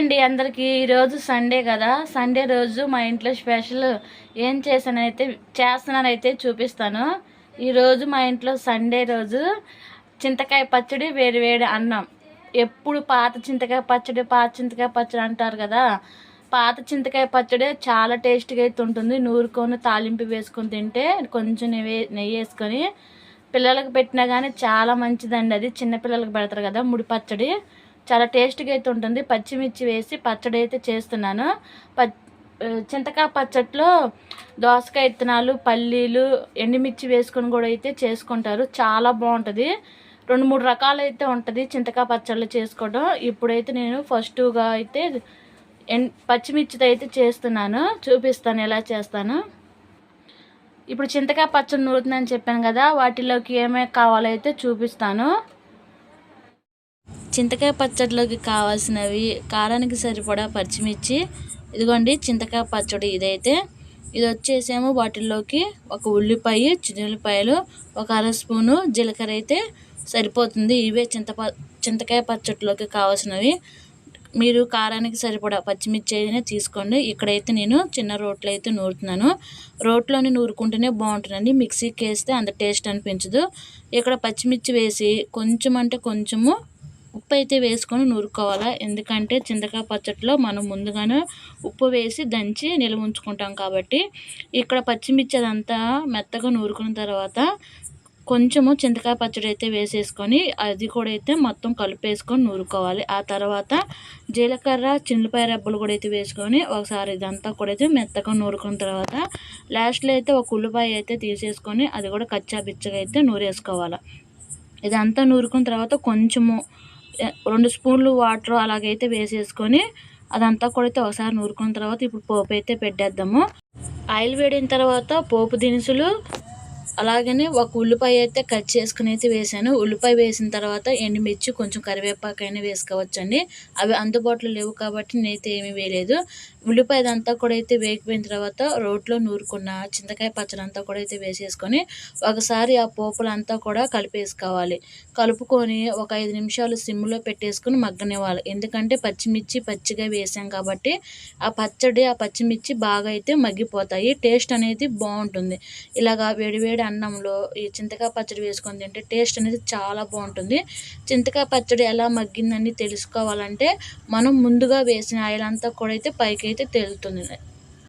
అండి అందరికీ ఈరోజు సండే కదా. సండే రోజు మా ఇంట్లో స్పెషల్ ఏం చేశానైతే చేస్తున్నానైతే చూపిస్తాను. ఈరోజు మా ఇంట్లో సండే రోజు చింతకాయ పచ్చడి వేడి వేడి అన్నం. ఎప్పుడు పాత చింతకాయ పచ్చడి పాత చింతకాయ పచ్చడి అంటారు కదా. పాత చింతకాయ పచ్చడి చాలా టేస్ట్గా అయితే ఉంటుంది. నూరుకొని తాలింపు వేసుకొని తింటే కొంచెం నెయ్యి నెయ్యి వేసుకొని పిల్లలకు పెట్టినా కానీ చాలా మంచిదండి. అది చిన్నపిల్లలకు పెడతారు కదా ముడి పచ్చడి. చాలా టేస్ట్గా అయితే ఉంటుంది. పచ్చిమిర్చి వేసి పచ్చడి అయితే చేస్తున్నాను. ప చింతకాయ పచ్చట్లో దోసకాయ విత్తనాలు పల్లీలు ఎండుమిర్చి వేసుకొని కూడా అయితే చేసుకుంటారు. చాలా బాగుంటుంది. రెండు మూడు రకాలు అయితే ఉంటుంది చింతకాయ పచ్చళ్ళు చేసుకోవడం. ఇప్పుడైతే నేను ఫస్ట్గా అయితే ఎన్ పచ్చిమిర్చితో అయితే చేస్తున్నాను. చూపిస్తాను ఎలా చేస్తాను. ఇప్పుడు చింతకాయ పచ్చడి నూరుతుందని చెప్పాను కదా వాటిలోకి ఏమేమి కావాలో అయితే చూపిస్తాను. చింతకాయ పచ్చడిలోకి కావాల్సినవి కారానికి సరిపడా పచ్చిమిర్చి ఇదిగోండి చింతకాయ పచ్చడి ఇదైతే. ఇది వచ్చేసేమో వాటిల్లోకి ఒక ఉల్లిపాయ చిన్నపాయలు ఒక అర స్పూను జీలకర్ర అయితే సరిపోతుంది. ఇవే చింతప చింతకాయ పచ్చడిలోకి కావాల్సినవి. మీరు కారానికి సరిపడా పచ్చిమిర్చి అయినా తీసుకోండి. ఇక్కడైతే నేను చిన్న రోట్లో అయితే నూరుతున్నాను. రోట్లోని నూరుకుంటేనే బాగుంటుందండి. మిక్సీకి వేస్తే అంత టేస్ట్ అనిపించదు. ఇక్కడ పచ్చిమిర్చి వేసి కొంచెం అంటే కొంచెము ఉప్పు అయితే వేసుకొని నూరుకోవాలి. ఎందుకంటే చింతకాయ పచ్చట్లో మనం ముందుగానే ఉప్పు వేసి దంచి నిల్వ ఉంచుకుంటాం కాబట్టి ఇక్కడ పచ్చిమిర్చి అదంతా మెత్తగా నూరుకున్న తర్వాత కొంచెము చింతకాయ పచ్చడి అయితే వేసేసుకొని అది కూడా అయితే మొత్తం కలిపేసుకొని నూరుకోవాలి. ఆ తర్వాత జీలకర్ర చిన్నపాయ రెబ్బలు కూడా అయితే వేసుకొని ఒకసారి ఇదంతా కూడా అయితే మెత్తగా నూరుకున్న తర్వాత లాస్ట్లో అయితే ఒక ఉల్లిపాయ అయితే తీసేసుకొని అది కూడా కచ్చా బిచ్చగా అయితే నూరేసుకోవాలి. ఇదంతా నూరుకున్న తర్వాత కొంచెము రెండు స్పూన్లు వాటర్ అలాగైతే వేసేసుకొని అదంతా కూడా అయితే ఒకసారి నూరుకున్న తర్వాత ఇప్పుడు పోపు అయితే పెట్టేద్దాము. ఆయిల్ వేడిన తర్వాత పోపు దినుసులు అలాగనే ఒక ఉల్లిపాయ అయితే కట్ చేసుకుని అయితే వేసాను. ఉల్లిపాయ వేసిన తర్వాత ఎండుమిర్చి కొంచెం కరివేపాకు అయినా వేసుకోవచ్చండి. అవి అందుబాటులో లేవు కాబట్టి నేనైతే ఏమీ వేయలేదు. ఉల్లిపాయ అంతా కూడా అయితే వేగిపోయిన తర్వాత రోట్లో నూరుకున్న చింతకాయ పచ్చడి అంతా కూడా అయితే వేసేసుకొని ఒకసారి ఆ పోపులంతా కూడా కలిపేసుకోవాలి. కలుపుకొని ఒక ఐదు నిమిషాలు సిమ్లో పెట్టేసుకొని మగ్గనివ్వాలి. ఎందుకంటే పచ్చిమిర్చి పచ్చిగా వేసాం కాబట్టి ఆ పచ్చడి ఆ పచ్చిమిర్చి బాగా అయితే మగ్గిపోతాయి. టేస్ట్ అనేది బాగుంటుంది. ఇలాగా వేడివేడి వేడివేడి అన్నంలో ఈ చింతకాయ పచ్చడి వేసుకొని తింటే టేస్ట్ అనేది చాలా బాగుంటుంది. చింతకాయ పచ్చడి ఎలా మగ్గిందని తెలుసుకోవాలంటే మనం ముందుగా వేసిన ఆయిల్ అంతా కూడా అయితే పైకి అయితే తేలుతుంది.